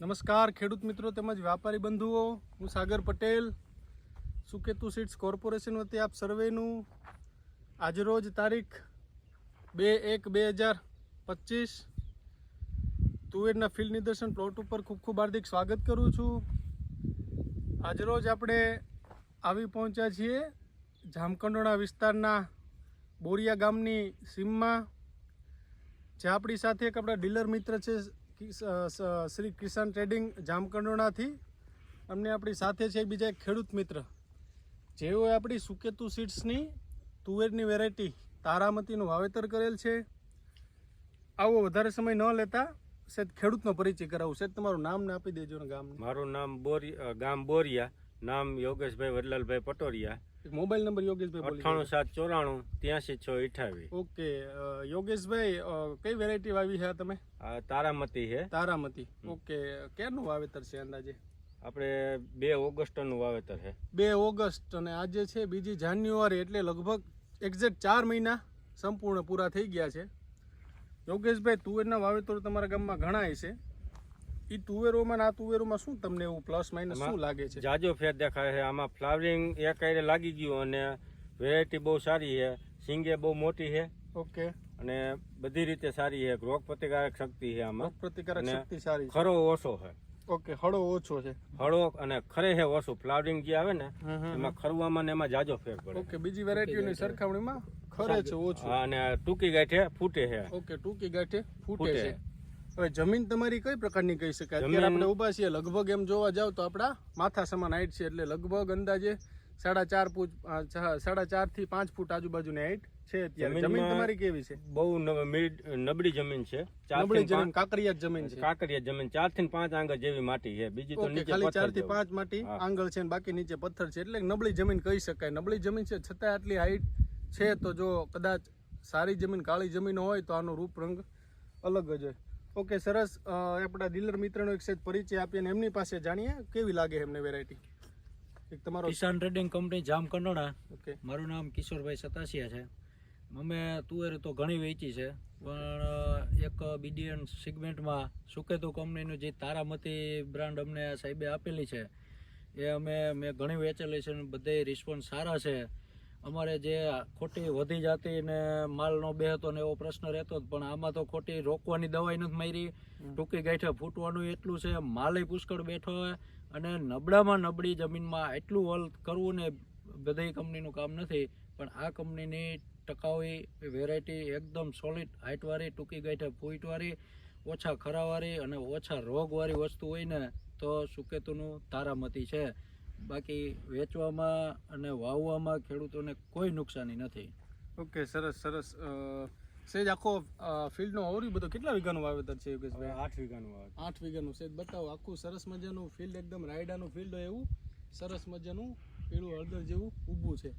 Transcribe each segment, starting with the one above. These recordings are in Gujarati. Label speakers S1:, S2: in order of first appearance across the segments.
S1: નમસ્કાર, ખેડૂત મિત્રો તેમજ વ્યાપારી બંધુઓ. હું સાગર પટેલ, સુકેતુ સીડ્સ કોર્પોરેશન વતી આપ સર્વેનું આજરોજ તારીખ બે એક બે હજાર પચીસ તુવેરના ફિલ્ડ નિદર્શન પ્લોટ ઉપર ખૂબ ખૂબ હાર્દિક સ્વાગત કરું છું. આજરોજ આપણે આવી પહોંચ્યા છીએ જામકંડોળા વિસ્તારના બોરિયા ગામની સીમમાં જે આપણી સાથે એક આપણા ડીલર મિત્ર છે શ્રી કિસાન ટ્રેડિંગ જામકંડોળાથી અમને આપણી સાથે છે બીજા એક ખેડૂત મિત્ર. જેઓએ આપણી સુકેતુ સીડ્સની તુવેરની વેરાયટી તારામતીનું વાવેતર કરેલ છે. આવો વધારે સમય ન લેતા સાહેબ ખેડૂતનો પરિચય કરાવું. સાહેબ તમારું નામ ને આપી દેજો ને ગામ
S2: મારું નામ બોરી ગામ બોરિયા. નામ યોગેશભાઈ વડલાલભાઈ પટોરિયા.
S1: મોબાઈલ નંબર યોગેશભાઈ
S2: અઠ્ઠાણું સાત ચોરાણું ત્યાંસી છ અઠાવી.
S1: ઓકે યોગેશભાઈ કઈ વેરાયટી વાવી છે તમે?
S2: તારામતી છે.
S1: તારામતી. ઓકે ક્યારનું વાવેતર છે અંદાજે?
S2: આપણે બે ઓગસ્ટનું વાવેતર છે.
S1: બે ઓગસ્ટ અને આજે છે બીજી જાન્યુઆરી એટલે લગભગ એક્ઝેક્ટ ચાર મહિના સંપૂર્ણ પૂરા થઈ ગયા છે. યોગેશભાઈ તુવેરના વાવેતર તમારા ગામમાં ઘણાય છે. એ તુવેરોમાં આ તુવેરોમાં શું તમને એવું પ્લસ માઇનસ શું લાગે છે?
S2: જાજો ફેર દેખાય છે. આમાં ફ્લાવરિંગ એક આયરે લાગી ગયું અને વેરાયટી બહુ સારી છે. સિંગે બહુ મોટી છે.
S1: ઓકે.
S2: અને બધી રીતે સારી છે. રોગ પ્રતિકારક શક્તિ છે આમાં.
S1: પ્રતિકારક શક્તિ સારી
S2: ખરો ઓછો છે.
S1: ઓકે હળો ઓછો છે.
S2: હળો અને ખરે છે ઓછું. ફ્લાવરિંગ જે આવે ને એમાં ખરવામાં ને એમાં જાજો ફેર પડે.
S1: ઓકે બીજી વેરાયટીઓની સરખામણીમાં ખરે છે ઓછું.
S2: હા, અને ટૂંકી ગાંઠે ફૂટે છે.
S1: ઓકે ટૂંકી ગાંઠે ફૂટે
S2: ફૂટે.
S1: છે. હવે જમીન તમારી કઈ પ્રકારની કહી શકાય? અત્યારે આપણે ઊભા છીએ લગભગ એમ જોવા જાવ તો આપણા માથા સમાન હાઈટ છે એટલે લગભગ અંદાજે સાડા ચાર ફૂટ સાડા ચારથી પાંચ ફૂટ આજુબાજુની હાઈટ છે અત્યારે. જમીન તમારી કેવી છે?
S2: બહુ નબળી જમીન છે.
S1: નબળી જમીન કાંકરિયા જમીન છે.
S2: કાંકરિયા જમીન. ચારથી પાંચ આંગળ જેવી માટી છે. બીજી તો નીચે
S1: ખાલી
S2: ચારથી
S1: પાંચ માટી આંગળ છે બાકી નીચે પથ્થર છે એટલે નબળી જમીન કહી શકાય. નબળી જમીન છે છતાં આટલી હાઈટ છે તો જો કદાચ સારી જમીન કાળી જમીન હોય તો આનો રૂપ રંગ અલગ જ હોય. ઓકે સરસ. આપણા ડીલર મિત્રનો એક સેજ પરિચય આપીએ અને એમની પાસે જાણીએ. કેવી લાગે એમને વેરાયટી એક તમારો
S3: Kisan trading company Jam Kandola
S1: okay.
S3: મારું નામ કિશોરભાઈ સતાસિયા છે. અમે તુવેર તો ઘણી વેચી છે પણ એક બીડીએન સેગમેન્ટમાં સુકેતુ કંપનીનું જે તારામતી બ્રાન્ડ અમને સાહેબે આપેલી છે એ અમે મેં ઘણી વેચેલી છે અને બધે રિસ્પોન્સ સારા છે. અમારે જે ખોટી વધી જાતી ને માલ નો બેહતો ને એવો પ્રશ્ન રહેતો જ પણ આમાં તો ખોટી રોકવાની દવાઈ નથી મારી. ટૂંકી ગાંઠે ફૂટવાનું એટલું છે માલે પુષ્કળ બેઠો હોય અને નબળામાં નબળી જમીનમાં એટલું વલ કરવું ને બધી કંપનીનું કામ નથી પણ આ કંપનીની ટકાવી વેરાયટી એકદમ સોલિડ હાઇટવાળી ટૂંકી ગાંઠે ફૂટવાળી ઓછા ખરાવાળી અને ઓછા રોગવાળી વસ્તુ હોય ને તો સુકેતુનું તારામતી છે. બાકી વેચવામાં અને વાવવામાં ખેડૂતોને કોઈ નુકસાની નથી.
S1: ઓકે સરસ સરસ. સેજ આખો ફિલ્ડનો ઓવરી બધો કેટલા વીઘાનું વાવેતર છે યોગેશભાઈ?
S2: આઠ વીઘાનું વાવેતર.
S1: આઠ વીઘાનું. સેજ બતાવો આખું સરસ મજાનું ફિલ્ડ એકદમ રાયડાનું ફિલ્ડ હોય એવું સરસ મજાનું પીળું હળદર જેવું ઊભું છે.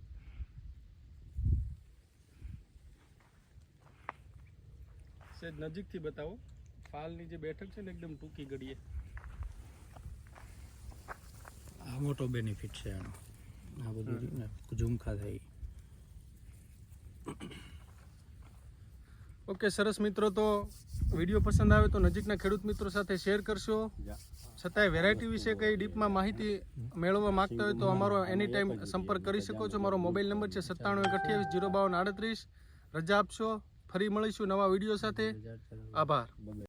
S1: સેજ નજીકથી બતાવો ફાલની જે બેઠક છે ને એકદમ ટૂંકી ગળીએ
S3: આ મોટો બેનિફિટ છે આનો. આ બધું ને ઝુમખા થાય.
S1: ઓકે સરસ મિત્રો તો વીડિયો પસંદ આવે તો નજીકના ખેડૂત મિત્રો સાથે શેર કરશો. છતાંય વેરાયટી વિશે કંઈ ડીપમાં માહિતી મેળવવા માગતા હોય તો અમારો એની ટાઈમ સંપર્ક કરી શકો છો. મારો મોબાઈલ નંબર છે સત્તાણું એક અઠ્યાવીસ જીરો બાવન આડત્રીસ. રજા આપશો. ફરી મળીશું નવા વીડિયો સાથે. આભાર.